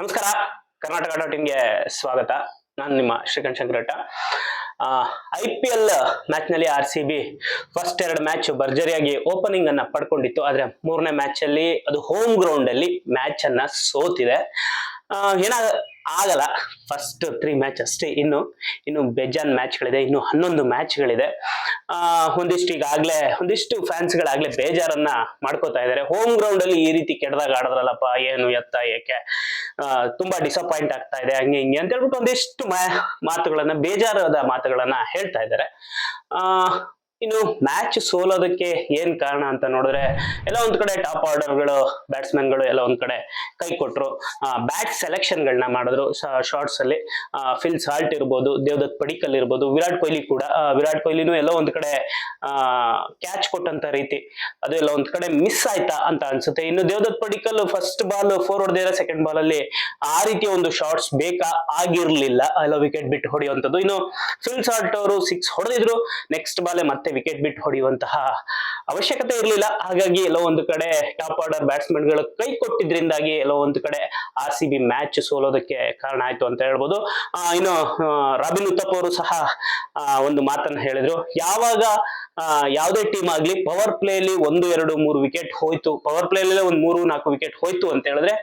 ನಮಸ್ಕಾರ. ಕರ್ನಾಟಕ ಡಾಟ್ ಇನ್ಗೆ ಸ್ವಾಗತ. ನಾನು ನಿಮ್ಮ Srikanth Shankaratta. I P L ಮ್ಯಾಚ್ನಲ್ಲಿ R C B first ಎರಡು ಮ್ಯಾಚ್ ಭರ್ಜರಿಯಾಗಿ ಓಪನಿಂಗ್ ಅನ್ನ ಪಡ್ಕೊಂಡಿತ್ತು. ಆದ್ರೆ ಮೂರನೇ ಮ್ಯಾಚ್ ಅಲ್ಲಿ ಅದು ಹೋಮ್ ಗ್ರೌಂಡ್ ಅಲ್ಲಿ ಮ್ಯಾಚ್ ಅನ್ನ ಸೋತಿದೆ. ಆ, ಏನ ಆಗಲ್ಲ. ಫಸ್ಟ್ ತ್ರೀ ಮ್ಯಾಚ್ ಅಷ್ಟೇ ಇನ್ನು. ಇನ್ನು ಬೇಜಾನ್ ಮ್ಯಾಚ್ಗಳಿದೆ ಇನ್ನು ಹನ್ನೊಂದು ಮ್ಯಾಚ್ಗಳಿದೆ ಒಂದಿಷ್ಟು ಈಗಾಗ್ಲೇ ಒಂದಿಷ್ಟು ಫ್ಯಾನ್ಸ್ಗಳಾಗ್ಲೇ ಬೇಜಾರನ್ನ ಮಾಡ್ಕೋತಾ ಇದ್ದಾರೆ ಹೋಮ್ ಗ್ರೌಂಡ್ ಅಲ್ಲಿ ಈ ರೀತಿ ಕೆಡದಾಗ ಆಡಿದ್ರಲ್ಲಪ್ಪ ಏನು ಎತ್ತ ಏಕೆ? ತುಂಬಾ ಡಿಸಪಾಯಿಂಟ್ ಆಗ್ತಾ ಇದೆ, ಹಂಗೆ ಹಿಂಗೆ ಅಂತ ಹೇಳ್ಬಿಟ್ಟು ಒಂದಿಷ್ಟು ಮಾತುಗಳನ್ನ, ಬೇಜಾರಾದ ಮಾತುಗಳನ್ನ ಹೇಳ್ತಾ ಇದ್ದಾರೆ. ಆ ಇನ್ನು ಮ್ಯಾಚ್ ಸೋಲೋದಕ್ಕೆ ಏನ್ ಕಾರಣ ಅಂತ ನೋಡಿದ್ರೆ ಎಲ್ಲ ಒಂದ್ ಕಡೆ ಟಾಪ್ ಆರ್ಡರ್ಗಳು ಬ್ಯಾಟ್ಸ್ಮನ್ಗಳು ಎಲ್ಲ ಒಂದ್ ಕಡೆ ಕೈ ಕೊಟ್ರು. ಬ್ಯಾಟ್ ಸೆಲೆಕ್ಷನ್ ಗಳನ್ನ ಮಾಡಿದ್ರು. ಶಾರ್ಟ್ಸ್ ಅಲ್ಲಿ ಫಿಲ್ ಸಾಲ್ಟ್ ಇರ್ಬೋದು, ದೇವದತ್ ಪಡಿಕಲ್ ಇರ್ಬೋದು, ವಿರಾಟ್ ಕೊಹ್ಲಿ ಕೂಡ. ವಿರಾಟ್ ಕೊಹ್ಲಿನೂ ಎಲ್ಲೋ ಒಂದ್ ಕಡೆ ಕ್ಯಾಚ್ ಕೊಟ್ಟಂತ ರೀತಿ. ಅದು ಎಲ್ಲ ಒಂದ್ ಕಡೆ ಮಿಸ್ ಆಯ್ತಾ ಅಂತ ಅನ್ಸುತ್ತೆ. ಇನ್ನು Devdutt Padikkal first ball four ಹೊಡೆದಿರೋ second ball ಅಲ್ಲಿ ಆ ರೀತಿಯ ಒಂದು ಶಾರ್ಟ್ಸ್ ಬೇಕಾ ಆಗಿರ್ಲಿಲ್ಲ. ಎಲ್ಲ ವಿಕೆಟ್ ಬಿಟ್ಟು ಹೊಡೆಯುವಂಥದ್ದು. ಇನ್ನು ಫಿಲ್ ಸಾಲ್ಟ್ ಅವರು ಸಿಕ್ಸ್ ಹೊಡೆದಿದ್ರು. ನೆಕ್ಸ್ಟ್ ಬಾಲೆ ಮತ್ತೆ ವಿಕೆಟ್ ಬಿಟ್ಟು ಹೊಡೆಯುವಂತಹ ಅವಶ್ಯಕತೆ ಇರಲಿಲ್ಲ. ಹಾಗಾಗಿ ಎಲ್ಲೋ ಒಂದು ಕಡೆ ಟಾಪ್ ಆರ್ಡರ್ ಬ್ಯಾಟ್ಸ್ಮನ್ಗಳು ಕೈ ಕೊಟ್ಟಿದ್ರಿಂದಾಗಿ ಎಲ್ಲೋ ಒಂದು ಕಡೆ ಆರ್ ಸಿ ಬಿ ಮ್ಯಾಚ್ ಸೋಲೋದಕ್ಕೆ ಕಾರಣ ಆಯ್ತು ಅಂತ ಹೇಳ್ಬೋದು. ಇನ್ನು ರಾಬಿನ್ ಉತ್ತಪ್ಪ ಅವರು ಸಹ ಒಂದು ಮಾತನ್ನ ಹೇಳಿದ್ರು. ಯಾವಾಗ ಯಾವುದೇ ಟೀಮ್ ಆಗ್ಲಿ ಪವರ್ ಪ್ಲೇ ಅಲ್ಲಿ ಒಂದು, ಎರಡು, ಮೂರು ವಿಕೆಟ್ ಹೋಯ್ತು. ಪವರ್ ಪ್ಲೇ ಅಲ್ಲಿ ಒಂದು ಮೂರು, ನಾಲ್ಕು ವಿಕೆಟ್ ಹೋಯ್ತು ಅಂತ ಹೇಳಿದ್ರೆ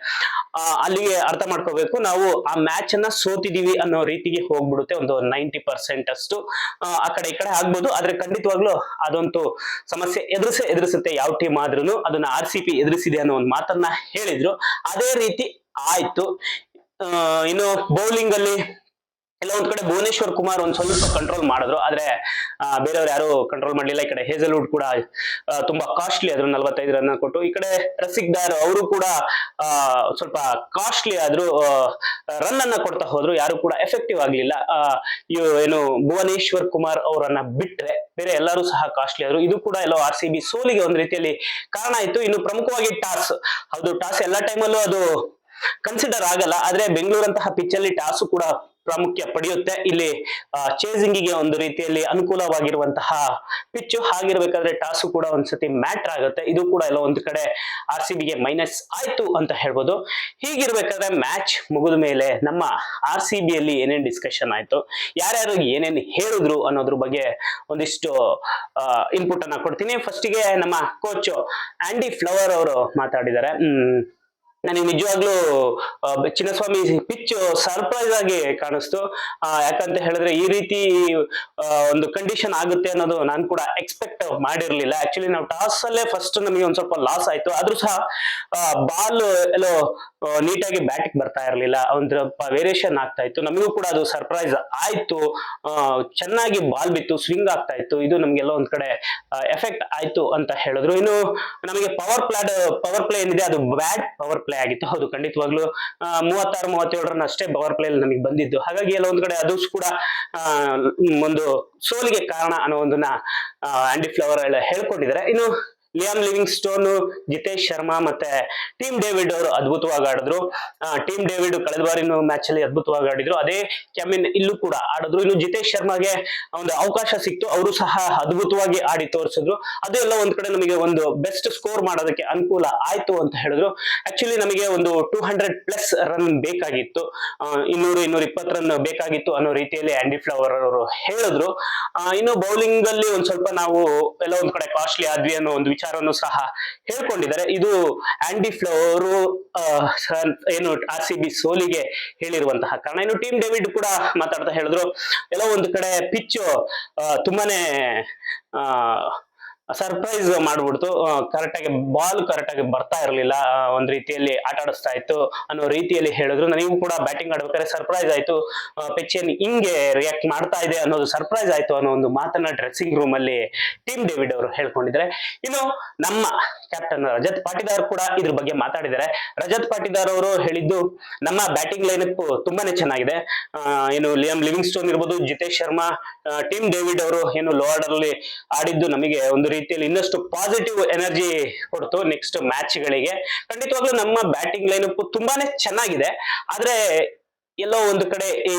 ಅಲ್ಲಿಗೆ ಅರ್ಥ ಮಾಡ್ಕೋಬೇಕು. ನಾವು ಆ ಮ್ಯಾಚ್ ಅನ್ನ ಸೋತಿದೀವಿ ಅನ್ನೋ ರೀತಿಗೆ ಹೋಗ್ಬಿಡುತ್ತೆ. ಒಂದು ನೈಂಟಿ ಪರ್ಸೆಂಟ್ ಅಷ್ಟು ಆ, ಕಡೆ ಈ ಕಡೆ ಆಗ್ಬೋದು. ಆದ್ರೆ ಖಂಡಿತವಾಗ್ಲೂ ಅದಂತೂ ಸಮಸ್ಯೆ ಎದುರಿಸೇ ಎದುರಿಸುತ್ತೆ ಯಾವ ಟೀಮ್ ಆದ್ರೂ ಅದನ್ನ ಆರ್ ಸಿ ಪಿ ಎದುರಿಸಿದೆ ಅನ್ನೋ ಒಂದು ಮಾತನ್ನ ಹೇಳಿದ್ರು. ಅದೇ ರೀತಿ ಆಯ್ತು. ಇನ್ನು ಬೌಲಿಂಗ್ ಅಲ್ಲಿ ಎಲ್ಲ ಕಡೆ ಭುವನೇಶ್ವರ್ ಕುಮಾರ್ ಒಂದ್ ಸ್ವಲ್ಪ ಕಂಟ್ರೋಲ್ ಮಾಡಿದ್ರು. ಆದ್ರೆ ಬೇರೆಯವ್ರು ಯಾರು ಕಂಟ್ರೋಲ್ ಮಾಡ್ಲಿಲ್ಲ. ಈ ಕಡೆ ಹೇಸಲ್ವುಡ್ ಕೂಡ ತುಂಬಾ ಕಾಸ್ಟ್ಲಿ ಆದ್ರು ನಲ್ವತ್ತೈದು ರನ್ ಕೊಟ್ಟು, ಈ ಕಡೆ ರಸಿಕ್ ದಾರ್ ಅವರು ಕೂಡ ಸ್ವಲ್ಪ ಕಾಸ್ಟ್ಲಿ ಆದ್ರು ರನ್ ಅನ್ನ ಕೊಡ್ತಾ ಹೋದ್ರು. ಯಾರು ಕೂಡ ಎಫೆಕ್ಟಿವ್ ಆಗ್ಲಿಲ್ಲ. ಏನು ಭುವನೇಶ್ವರ್ ಕುಮಾರ್ ಅವರನ್ನ ಬಿಟ್ರೆ ಬೇರೆ ಎಲ್ಲರೂ ಸಹ ಕಾಸ್ಟ್ಲಿ ಆದ್ರು. ಇದು ಕೂಡ ಎಲ್ಲೋ ಆರ್ ಸಿ ಬಿ ಸೋಲಿಗೆ ಒಂದ್ ರೀತಿಯಲ್ಲಿ ಕಾರಣ ಆಯ್ತು. ಇನ್ನು ಪ್ರಮುಖವಾಗಿ ಟಾಸ್. ಹೌದು, ಟಾಸ್ ಎಲ್ಲಾ ಟೈಮಲ್ಲೂ ಅದು ಕನ್ಸಿಡರ್ ಆಗಲ್ಲ. ಆದ್ರೆ ಬೆಂಗಳೂರಂತಹ ಪಿಚ್ ಅಲ್ಲಿ ಟಾಸು ಕೂಡ ಪ್ರಾಮುಖ್ಯ ಪಡೆಯುತ್ತೆ. ಇಲ್ಲಿ ಚೇಸಿಂಗಿಗೆ ಒಂದು ರೀತಿಯಲ್ಲಿ ಅನುಕೂಲವಾಗಿರುವಂತಹ ಪಿಚ್ಚು ಹಾಗಿರ್ಬೇಕಾದ್ರೆ ಟಾಸ್ ಕೂಡ ಒಂದ್ಸತಿ ಮ್ಯಾಟರ್ ಆಗುತ್ತೆ. ಇದು ಕೂಡ ಎಲ್ಲ ಒಂದು ಕಡೆ ಆರ್ ಸಿ ಬಿಗೆ ಮೈನಸ್ ಆಯ್ತು ಅಂತ ಹೇಳ್ಬೋದು. ಹೀಗಿರ್ಬೇಕಾದ್ರೆ ಮ್ಯಾಚ್ ಮುಗಿದ ಮೇಲೆ ನಮ್ಮ ಆರ್ ಸಿ ಬಿ ಅಲ್ಲಿ ಏನೇನ್ ಡಿಸ್ಕಷನ್ ಆಯ್ತು, ಯಾರ್ಯಾರು ಏನೇನು ಹೇಳಿದ್ರು ಅನ್ನೋದ್ರ ಬಗ್ಗೆ ಒಂದಿಷ್ಟು ಇನ್ಪುಟ್ ಅನ್ನ ಕೊಡ್ತೀನಿ. ಫಸ್ಟಿಗೆ ನಮ್ಮ ಕೋಚ್ ಆಂಡಿ ಫ್ಲವರ್ ಅವರು ಮಾತಾಡಿದ್ದಾರೆ. ನನಗೆ ನಿಜವಾಗ್ಲೂ ಚಿನ್ನಸ್ವಾಮಿ ಪಿಚ್ ಸರ್ಪ್ರೈಸ್ ಆಗಿ ಕಾಣಿಸ್ತು. ಯಾಕಂತ ಹೇಳಿದ್ರೆ ಈ ರೀತಿ ಒಂದು ಕಂಡೀಷನ್ ಆಗುತ್ತೆ ಅನ್ನೋದು ನಾನು ಕೂಡ ಎಕ್ಸ್ಪೆಕ್ಟ್ ಮಾಡಿರ್ಲಿಲ್ಲ. ಆಕ್ಚುಲಿ ನಾವು ಟಾಸ್ ಅಲ್ಲೇ ಫಸ್ಟ್ ನಮಗೆ ಒಂದ್ ಸ್ವಲ್ಪ ಲಾಸ್ ಆಯ್ತು. ಆದ್ರೂ ಸಹ ಬಾಲ್ ಎಲ್ಲೋ ನೀಟಾಗಿ ಬ್ಯಾಟಿಂಗ್ ಬರ್ತಾ ಇರಲಿಲ್ಲ. ಒಂದು ವೇರಿಯೇಷನ್ ಆಗ್ತಾ ಇತ್ತು. ನಮಗೂ ಕೂಡ ಅದು ಸರ್ಪ್ರೈಸ್ ಆಯ್ತು. ಚೆನ್ನಾಗಿ ಬಾಲ್ ಬಿತ್ತು ಸ್ವಿಂಗ್ ಆಗ್ತಾ ಇತ್ತು. ಇದು ನಮ್ಗೆಲ್ಲ ಒಂದ್ ಕಡೆ ಎಫೆಕ್ಟ್ ಆಯ್ತು ಅಂತ ಹೇಳಿದ್ರು. ಇನ್ನು ನಮಗೆ ಪವರ್ ಪ್ಲಾಡ್ ಪವರ್ ಪ್ಲೇ ಏನಿದೆ, ಅದು ಬ್ಯಾಡ್ ಪವರ್ ಪ್ಲೇ ಆಗಿತ್ತು. ಹೌದು, ಖಂಡಿತವಾಗ್ಲೂ ಮೂವತ್ತಾರು ಮೂವತ್ತೇಳು ರನ್ ಅಷ್ಟೇ ಪವರ್ ಪ್ಲೇ ನಮಗೆ ಬಂದಿದ್ದು. ಹಾಗಾಗಿ ಎಲ್ಲ ಒಂದ್ ಕಡೆ ಅದು ಕೂಡ ಒಂದು ಸೋಲಿಗೆ ಕಾರಣ ಅನ್ನೋ ಒಂದನ್ನ ಆಂಡಿ ಫ್ಲವರ್ ಎಲ್ಲ ಹೇಳ್ಕೊಂಡಿದ್ದಾರೆ. ಇನ್ನು Liam Livingstone Jitesh Sharma ಮತ್ತೆ ಟೀಮ್ ಡೇವಿಡ್ ಅವರು ಅದ್ಭುತವಾಗಿ ಆಡಿದ್ರು. ಟೀಮ್ ಡೇವಿಡ್ ಕಳೆದ ಬಾರಿನ ಮ್ಯಾಚ್ ಅಲ್ಲಿ ಅದ್ಭುತವಾಗಿ ಆಡಿದ್ರು. ಅದೇ ಕ್ಯಾಮಿನ್ ಇಲ್ಲೂ ಕೂಡ ಆಡಿದ್ರು. ಇನ್ನು ಜಿತೇಶ್ ಶರ್ಮಾಗೆ ಒಂದು ಅವಕಾಶ ಸಿಕ್ತು. ಅವರು ಸಹ ಅದ್ಭುತವಾಗಿ ಆಡಿ ತೋರಿಸಿದ್ರು. ಅದು ಎಲ್ಲ ಒಂದ್ ಕಡೆ ನಮಗೆ ಒಂದು ಬೆಸ್ಟ್ ಸ್ಕೋರ್ ಮಾಡೋದಕ್ಕೆ ಅನುಕೂಲ ಆಯ್ತು ಅಂತ ಹೇಳಿದ್ರು. ಆಕ್ಚುಲಿ ನಮಗೆ ಒಂದು ಟೂ ಹಂಡ್ರೆಡ್ ಪ್ಲಸ್ ರನ್ ಬೇಕಾಗಿತ್ತು. ಇನ್ನೂರು, ಇನ್ನೂರ ಇಪ್ಪತ್ತು ರನ್ ಬೇಕಾಗಿತ್ತು ಅನ್ನೋ ರೀತಿಯಲ್ಲಿ ಆಂಡಿ ಫ್ಲವರ್ ಅವರು ಹೇಳಿದ್ರು. ಇನ್ನು ಬೌಲಿಂಗ್ ಅಲ್ಲಿ ಒಂದ್ ಸ್ವಲ್ಪ ನಾವು ಎಲ್ಲ ಒಂದ್ ಕಡೆ ಕಾಸ್ಟ್ಲಿ ಆದ್ವಿ ಅನ್ನೋ ಒಂದು ವಿಚಾರವನ್ನು ಸಹ ಹೇಳ್ಕೊಂಡಿದ್ದಾರೆ. ಇದು ಆಂಡಿ ಅವರು ಏನು ಆರ್ ಸಿ ಬಿ ಸೋಲಿಗೆ ಹೇಳಿರುವಂತಹ ಕಾರಣ. ಇನ್ನು ಟೀಮ್ ಡೇವಿಡ್ ಕೂಡ ಮಾತಾಡ್ತಾ ಹೇಳಿದ್ರು. ಎಲ್ಲ ಒಂದು ಕಡೆ ಪಿಚ್ ತುಂಬಾನೇ ಸರ್ಪ್ರೈಸ್ ಮಾಡ್ಬಿಡ್ತು. ಕರೆಕ್ಟ್ ಆಗಿ ಬಾಲ್ ಕರೆಕ್ಟ್ ಆಗಿ ಬರ್ತಾ ಇರಲಿಲ್ಲ. ಒಂದ್ ರೀತಿಯಲ್ಲಿ ಆಟ ಆಡಿಸ್ತಾ ಇತ್ತು ಅನ್ನೋ ರೀತಿಯಲ್ಲಿ ಹೇಳಿದ್ರು. ನನಗೂ ಕೂಡ ಬ್ಯಾಟಿಂಗ್ ಆಡ್ಬೇಕಾದ್ರೆ ಸರ್ಪ್ರೈಸ್ ಆಯ್ತು. ಪಿಚ್ ಏನ್ ಹಿಂಗೆ ರಿಯಾಕ್ಟ್ ಮಾಡ್ತಾ ಇದೆ ಅನ್ನೋದು ಸರ್ಪ್ರೈಸ್ ಆಯ್ತು ಅನ್ನೋ ಒಂದು ಮಾತನ್ನ ಡ್ರೆಸ್ಸಿಂಗ್ ರೂಮ್ ಅಲ್ಲಿ ಟೀಮ್ ಡೇವಿಡ್ ಅವರು ಹೇಳ್ಕೊಂಡಿದ್ರೆ ಇನ್ನು ನಮ್ಮ ಕ್ಯಾಪ್ಟನ್ ರಜತ್ ಪಾಟೀದಾರ್ ಕೂಡ ಇದ್ರ ಬಗ್ಗೆ ಮಾತಾಡಿದ್ದಾರೆ. ರಜತ್ ಪಾಟೀದಾರ್ ಅವರು ಹೇಳಿದ್ದು, ನಮ್ಮ ಬ್ಯಾಟಿಂಗ್ ಲೈನಪ್ ತುಂಬಾನೇ ಚೆನ್ನಾಗಿದೆ. ಏನು ಲಿಯಮ್ ಲಿವಿಂಗ್ ಸ್ಟೋನ್ ಇರ್ಬೋದು, ಜಿತೇಶ್ ಶರ್ಮಾ ಟೀಮ್ ಡೇವಿಡ್ ಅವರು ಏನು ಲೋ ಆರ್ಡರ್ ಅಲ್ಲಿ ಆಡಿದ್ದು ನಮಗೆ ಒಂದು ರೀತಿಯಲ್ಲಿ ಇನ್ನಷ್ಟು ಪಾಸಿಟಿವ್ ಎನರ್ಜಿ ಕೊಡ್ತು ನೆಕ್ಸ್ಟ್ ಮ್ಯಾಚ್ ಗಳಿಗೆ. ಖಂಡಿತವಾಗ್ಲೂ ನಮ್ಮ ಬ್ಯಾಟಿಂಗ್ ಲೈನಪ್ ತುಂಬಾನೇ ಚೆನ್ನಾಗಿದೆ. ಆದ್ರೆ ಎಲ್ಲೋ ಒಂದು ಕಡೆ ಈ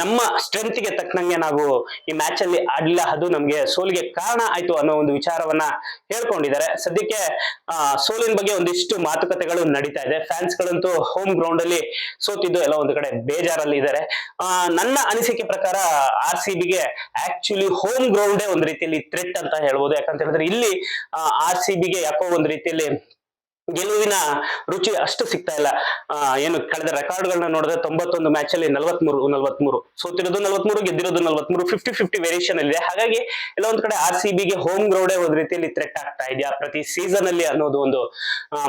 ನಮ್ಮ ಸ್ಟ್ರೆಂತ್ಗೆ ತಕ್ಕನಂಗೆ ನಾವು ಈ ಮ್ಯಾಚ್ ಅಲ್ಲಿ ಆಡ್ಲಿಲ್ಲ ಅದು ನಮ್ಗೆ ಸೋಲಿಗೆ ಕಾರಣ ಆಯ್ತು ಅನ್ನೋ ಒಂದು ವಿಚಾರವನ್ನ ಹೇಳ್ಕೊಂಡಿದ್ದಾರೆ. ಸದ್ಯಕ್ಕೆ ಸೋಲಿನ ಬಗ್ಗೆ ಒಂದಿಷ್ಟು ಮಾತುಕತೆಗಳು ನಡೀತಾ ಇದೆ. ಫ್ಯಾನ್ಸ್ ಗಳಂತೂ ಹೋಮ್ ಗ್ರೌಂಡ್ ಅಲ್ಲಿ ಸೋತಿದ್ದು ಎಲ್ಲ ಒಂದು ಕಡೆ ಬೇಜಾರಲ್ಲಿ ಇದ್ದಾರೆ. ನನ್ನ ಅನಿಸಿಕೆ ಪ್ರಕಾರ ಆರ್ ಸಿ ಬಿಗೆ ಆಕ್ಚುಲಿ ಹೋಮ್ ಗ್ರೌಂಡೇ ಒಂದು ರೀತಿಯಲ್ಲಿ ಥ್ರೆಟ್ ಅಂತ ಹೇಳ್ಬೋದು. ಯಾಕಂತ ಹೇಳಿದ್ರೆ ಇಲ್ಲಿ ಆರ್ ಸಿ ಬಿಗೆ ಯಾಕೋ ಒಂದು ರೀತಿಯಲ್ಲಿ ಗೆಲುವಿನ ರುಚಿ ಅಷ್ಟು ಸಿಗ್ತಾ ಇಲ್ಲ. ಏನು ಕಳೆದ ರೆಕಾರ್ಡ್ಗಳನ್ನ ನೋಡಿದ್ರೆ ತೊಂಬತ್ತೊಂದು ಮ್ಯಾಚ್ ಅಲ್ಲಿ ನಲವತ್ಮೂರು ನಲವತ್ಮೂರು. ಸೋತಿರೋದು ನಲವತ್ಮೂರು, ಗೆದ್ದಿರೋದು ನಲವತ್ಮೂರು ಫಿಫ್ಟಿ ಫಿಫ್ಟಿ ವೇರಿಯೇಷನ್ ಇದೆ ಹಾಗಾಗಿ ಎಲ್ಲ ಒಂದ್ ಕಡೆ ಆರ್ ಸಿ ಬಿಗೆ ಹೋಮ್ ಗ್ರೌಂಡೇ ಒಂದ್ ರೀತಿಯಲ್ಲಿ ಥ್ರೆಟ್ ಆಗ್ತಾ ಇದೆಯಾ ಪ್ರತಿ ಸೀಸನ್ ಅಲ್ಲಿ ಅನ್ನೋದು ಒಂದು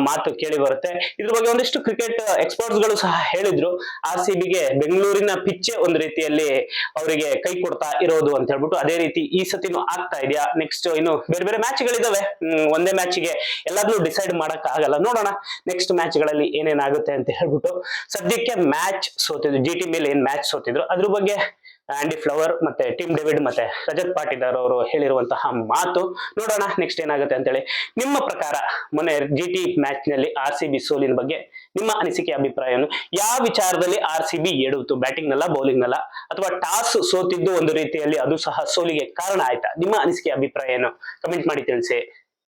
ಮಾತು ಕೇಳಿ ಬರುತ್ತೆ. ಇದ್ರ ಬಗ್ಗೆ ಒಂದಿಷ್ಟು ಕ್ರಿಕೆಟ್ ಎಕ್ಸ್ಪರ್ಟ್ಸ್ಗಳು ಸಹ ಹೇಳಿದ್ರು. ಆರ್ ಸಿ ಬಿಗೆ ಬೆಂಗಳೂರಿನ ಪಿಚ್ಚೆ ಒಂದ್ ರೀತಿಯಲ್ಲಿ ಅವರಿಗೆ ಕೈ ಕೊಡ್ತಾ ಇರೋದು ಅಂತ ಹೇಳ್ಬಿಟ್ಟು ಅದೇ ರೀತಿ ಈ ಸತಿನೂ ಆಗ್ತಾ ಇದೆಯಾ? ನೆಕ್ಸ್ಟ್ ಇನ್ನು ಬೇರೆ ಬೇರೆ ಮ್ಯಾಚ್ ಗಳಿದಾವೆ. ಒಂದೇ ಒಂದೇ ಮ್ಯಾಚ್ಗೆ ಎಲ್ಲಾದ್ರೂ ಡಿಸೈಡ್ ಮಾಡಕ್ ನೋಡೋಣ ನೆಕ್ಸ್ಟ್ ಮ್ಯಾಚ್ಗಳಲ್ಲಿ ಏನೇನಾಗುತ್ತೆ ಅಂತ ಹೇಳ್ಬಿಟ್ಟು ಸದ್ಯಕ್ಕೆ ಮ್ಯಾಚ್ ಸೋತಿದ್ರು ಜಿ ಟಿ ಮೇಲೆ ಏನ್ ಮ್ಯಾಚ್ ಸೋತಿದ್ರು, ಅದ್ರ ಬಗ್ಗೆ ಆಂಡಿ ಫ್ಲವರ್ ಮತ್ತೆ ಟಿಮ್ ಡೇವಿಡ್ ಮತ್ತೆ ರಜತ್ ಪಾಟೀದಾರ್ ಅವರು ಹೇಳಿರುವಂತಹ ಮಾತು ನೋಡೋಣ ನೆಕ್ಸ್ಟ್ ಏನಾಗುತ್ತೆ ಅಂತೇಳಿ. ನಿಮ್ಮ ಪ್ರಕಾರ ಮೊನ್ನೆ ಜಿ ಟಿ ಮ್ಯಾಚ್ನಲ್ಲಿ ಆರ್ ಸಿ ಬಿ ಸೋಲಿನ ಬಗ್ಗೆ ನಿಮ್ಮ ಅನಿಸಿಕೆ, ಅಭಿಪ್ರಾಯವನ್ನು ಯಾವ ವಿಚಾರದಲ್ಲಿ ಆರ್ ಸಿ ಬಿ ಎಡುತ್ತು ಬ್ಯಾಟಿಂಗ್ ನಲ್ಲ ಬೌಲಿಂಗ್ ನಲ್ಲ? ಅಥವಾ ಟಾಸ್ ಸೋತಿದ್ದು ಒಂದು ರೀತಿಯಲ್ಲಿ ಅದು ಸಹ ಸೋಲಿಗೆ ಕಾರಣ ಆಯ್ತಾ? ನಿಮ್ಮ ಅನಿಸಿಕೆ ಅಭಿಪ್ರಾಯ ಏನು ಕಮೆಂಟ್ ಮಾಡಿ ತಿಳಿಸಿ.